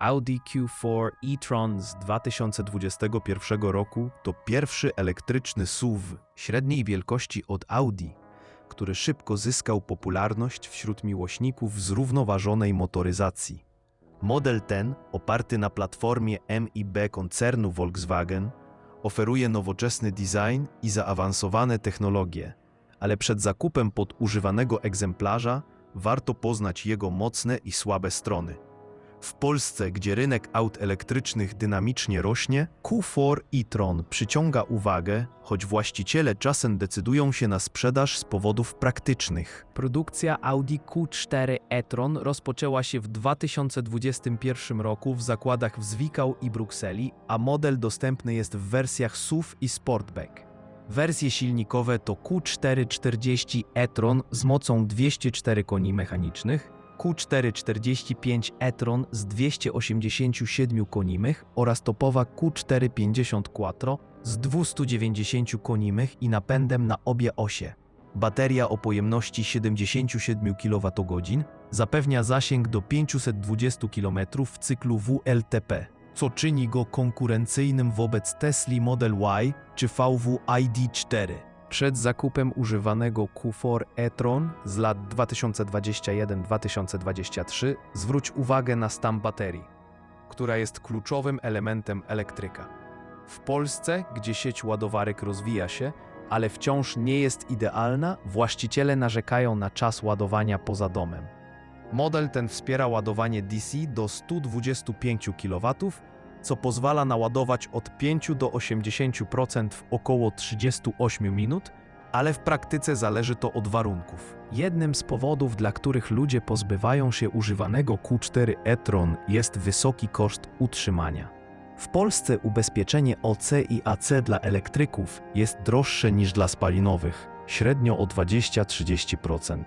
Audi Q4 e-tron z 2021 roku to pierwszy elektryczny SUV średniej wielkości od Audi, który szybko zyskał popularność wśród miłośników zrównoważonej motoryzacji. Model ten, oparty na platformie MIB koncernu Volkswagen, oferuje nowoczesny design i zaawansowane technologie, ale przed zakupem podużywanego egzemplarza warto poznać jego mocne i słabe strony. W Polsce, gdzie rynek aut elektrycznych dynamicznie rośnie, Q4 e-tron przyciąga uwagę, choć właściciele czasem decydują się na sprzedaż z powodów praktycznych. Produkcja Audi Q4 e-tron rozpoczęła się w 2021 roku w zakładach w Zwickau i Brukseli, a model dostępny jest w wersjach SUV i Sportback. Wersje silnikowe to Q440 e-tron z mocą 204 koni mechanicznych, Q445 e-tron z 287 konimych oraz topowa Q450 Quattro z 290 konimych i napędem na obie osie. Bateria o pojemności 77 kWh zapewnia zasięg do 520 km w cyklu WLTP, co czyni go konkurencyjnym wobec Tesla Model Y czy VW ID4. Przed zakupem używanego Q4 e-tron z lat 2021-2023 zwróć uwagę na stan baterii, która jest kluczowym elementem elektryka. W Polsce, gdzie sieć ładowarek rozwija się, ale wciąż nie jest idealna, właściciele narzekają na czas ładowania poza domem. Model ten wspiera ładowanie DC do 125 kW, co pozwala naładować od 5 do 80% w około 38 minut, ale w praktyce zależy to od warunków. Jednym z powodów, dla których ludzie pozbywają się używanego Q4 e-tron jest wysoki koszt utrzymania. W Polsce ubezpieczenie OC i AC dla elektryków jest droższe niż dla spalinowych, średnio o 20-30%,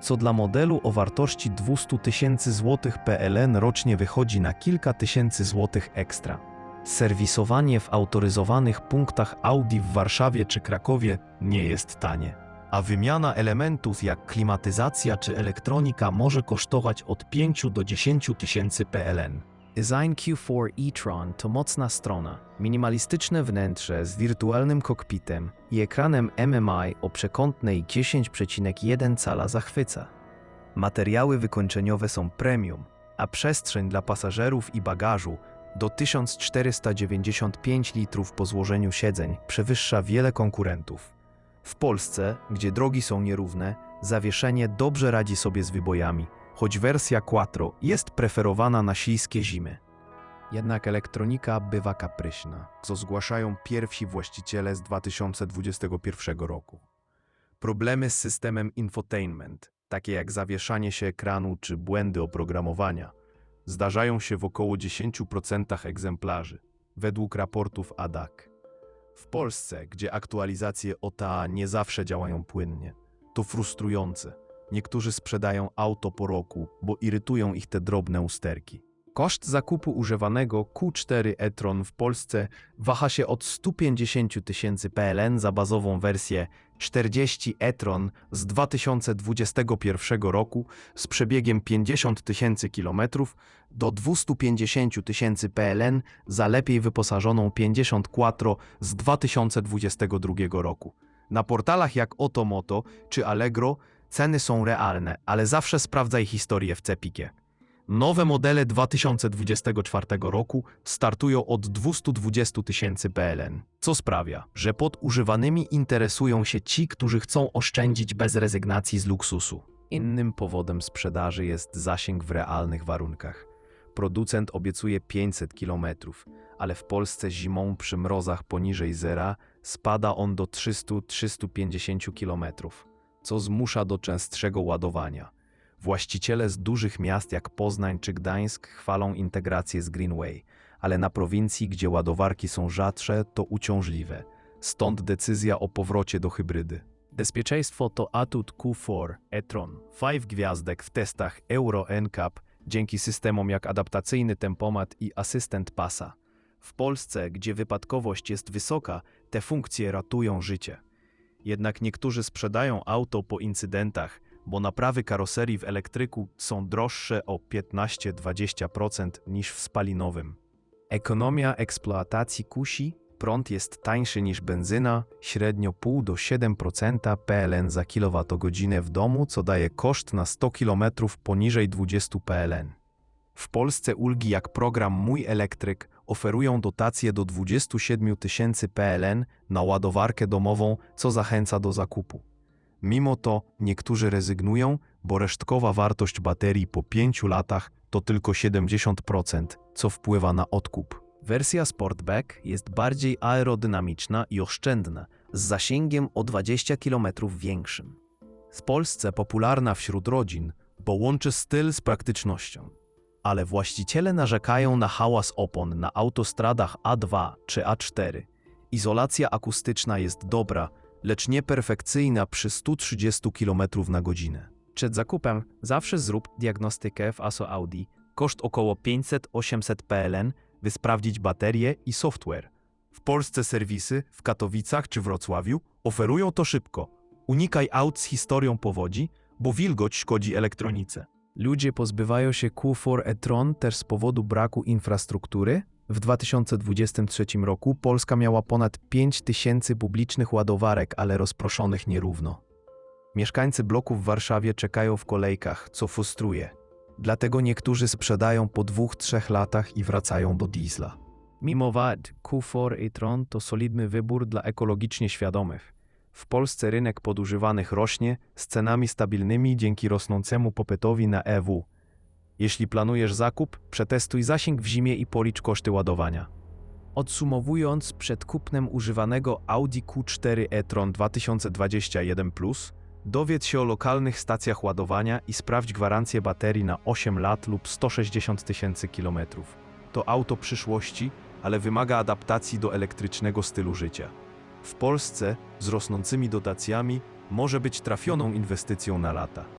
co dla modelu o wartości 200 tysięcy złotych PLN rocznie wychodzi na kilka tysięcy złotych ekstra. Serwisowanie w autoryzowanych punktach Audi w Warszawie czy Krakowie nie jest tanie, a wymiana elementów jak klimatyzacja czy elektronika może kosztować od 5 do 10 tysięcy PLN. Design Q4 e-tron to mocna strona, minimalistyczne wnętrze z wirtualnym kokpitem i ekranem MMI o przekątnej 10,1 cala zachwyca. Materiały wykończeniowe są premium, a przestrzeń dla pasażerów i bagażu do 1495 litrów po złożeniu siedzeń przewyższa wiele konkurentów. W Polsce, gdzie drogi są nierówne, zawieszenie dobrze radzi sobie z wybojami, choć wersja Quattro jest preferowana na śliskie zimy. Jednak elektronika bywa kapryśna, co zgłaszają pierwsi właściciele z 2021 roku. Problemy z systemem infotainment, takie jak zawieszanie się ekranu czy błędy oprogramowania, zdarzają się w około 10% egzemplarzy, według raportów ADAC. W Polsce, gdzie aktualizacje OTA nie zawsze działają płynnie, to frustrujące. Niektórzy sprzedają auto po roku, bo irytują ich te drobne usterki. Koszt zakupu używanego Q4 e-tron w Polsce waha się od 150 tysięcy PLN za bazową wersję 40 e-tron z 2021 roku z przebiegiem 50 tysięcy kilometrów do 250 tysięcy PLN za lepiej wyposażoną 50 Quattro z 2022 roku. Na portalach jak Otomoto czy Allegro ceny są realne, ale zawsze sprawdzaj historię w Cepikie. Nowe modele 2024 roku startują od 220 tysięcy PLN, co sprawia, że pod używanymi interesują się ci, którzy chcą oszczędzić bez rezygnacji z luksusu. Innym powodem sprzedaży jest zasięg w realnych warunkach. Producent obiecuje 500 km, ale w Polsce zimą przy mrozach poniżej zera spada on do 300-350 km, co zmusza do częstszego ładowania. Właściciele z dużych miast jak Poznań czy Gdańsk chwalą integrację z Greenway, ale na prowincji, gdzie ładowarki są rzadsze, to uciążliwe. Stąd decyzja o powrocie do hybrydy. Bezpieczeństwo to atut Q4 e-tron. 5 gwiazdek w testach Euro NCAP dzięki systemom jak adaptacyjny tempomat i asystent pasa. W Polsce, gdzie wypadkowość jest wysoka, te funkcje ratują życie. Jednak niektórzy sprzedają auto po incydentach, bo naprawy karoserii w elektryku są droższe o 15-20% niż w spalinowym. Ekonomia eksploatacji kusi, prąd jest tańszy niż benzyna, średnio 0,5 do 7% PLN za kilowatogodzinę w domu, co daje koszt na 100 km poniżej 20 PLN. W Polsce ulgi jak program Mój Elektryk oferują dotacje do 27 tysięcy PLN na ładowarkę domową, co zachęca do zakupu. Mimo to niektórzy rezygnują, bo resztkowa wartość baterii po 5 latach to tylko 70%, co wpływa na odkup. Wersja Sportback jest bardziej aerodynamiczna i oszczędna, z zasięgiem o 20 km większym. W Polsce popularna wśród rodzin, bo łączy styl z praktycznością. Ale właściciele narzekają na hałas opon na autostradach A2 czy A4. Izolacja akustyczna jest dobra, lecz nieperfekcyjna przy 130 km na godzinę. Przed zakupem zawsze zrób diagnostykę w ASO Audi. Koszt około 500-800 PLN, by sprawdzić baterię i software. W Polsce serwisy w Katowicach czy Wrocławiu oferują to szybko. Unikaj aut z historią powodzi, bo wilgoć szkodzi elektronice. Ludzie pozbywają się Q4 e-tron też z powodu braku infrastruktury. W 2023 roku Polska miała ponad 5 tysięcy publicznych ładowarek, ale rozproszonych nierówno. Mieszkańcy bloków w Warszawie czekają w kolejkach, co frustruje. Dlatego niektórzy sprzedają po dwóch, trzech latach i wracają do diesla. Mimo wad, Q4 e-tron to solidny wybór dla ekologicznie świadomych. W Polsce rynek podużywanych rośnie z cenami stabilnymi dzięki rosnącemu popytowi na EW. Jeśli planujesz zakup, przetestuj zasięg w zimie i policz koszty ładowania. Odsumowując, przed kupnem używanego Audi Q4 e-tron 2021 dowiedz się o lokalnych stacjach ładowania i sprawdź gwarancję baterii na 8 lat lub 160 tysięcy kilometrów. To auto przyszłości, ale wymaga adaptacji do elektrycznego stylu życia. W Polsce z rosnącymi dotacjami może być trafioną inwestycją na lata.